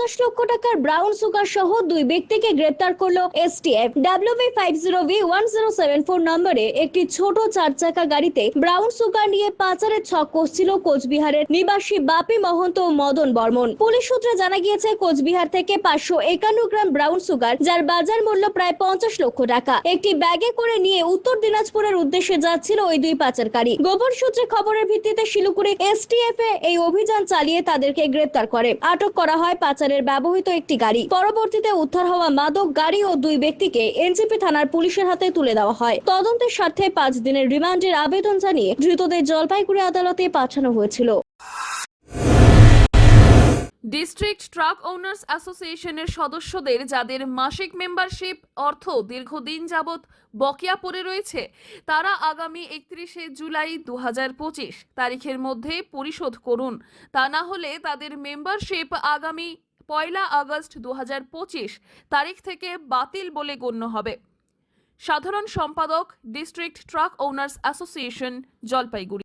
পঞ্চাশ লক্ষ টাকার ব্রাউন সুগার সহ দুই ব্যক্তিকে গ্রেপ্তার করল STF WB five zero V one zero seven four নম্বরে একটি ছোট চার চাকা গাড়িতে ব্রাউন সুগার নিয়ে পাচারের ছক কষছিল কোচবিহারের নিবাসী বাপি মহন্ত ও মদন বর্মন। পুলিশ সূত্রে জানা গিয়েছে, কোচবিহার থেকে পাঁচশো একান্ন গ্রাম ব্রাউন সুগার যার বাজার মূল্য প্রায় পঞ্চাশ লক্ষ টাকা। একটি ব্যাগে করে নিয়ে উত্তর দিনাজপুরের উদ্দেশ্যে যাচ্ছিল ওই দুই পাচারকারী। গোপন সূত্রে খবরের ভিত্তিতে শিলিগুড়ি এসটিএফ এ এই অভিযান চালিয়ে তাদেরকে গ্রেপ্তার করে। আটক করা হয় পাচারের ব্যবহৃত একটি গাড়ি। পরবর্তীতে উদ্ধার হওয়া মাদক, গাড়ি ও দুই ব্যক্তিকে এনজিপি থানার পুলিশের হাতে তুলে দেওয়া হয়। তদন্তের স্বার্থে পাঁচ দিনের রিমান্ডের আবেদন জানিয়ে ধৃতদের জলপাইগুড়ি আদালতে পাঠানো হয়েছিল। ডিস্ট্রিক্ট ট্রাক ওনার্স অ্যাসোসিয়েশনের সদস্যদের, যাদের মাসিক মেম্বারশিপ অর্থ দীর্ঘদিন যাবৎ বকেয়া পড়ে রয়েছে, তারা আগামী একত্রিশে জুলাই দু হাজার পঁচিশ তারিখের মধ্যে পরিশোধ করুন। তা না হলে তাদের মেম্বারশিপ আগামী পয়লা আগস্ট দু হাজার পঁচিশ তারিখ থেকে বাতিল বলে গণ্য হবে। সাধারণ সম্পাদক, district truck owners association, Jalpaiguri.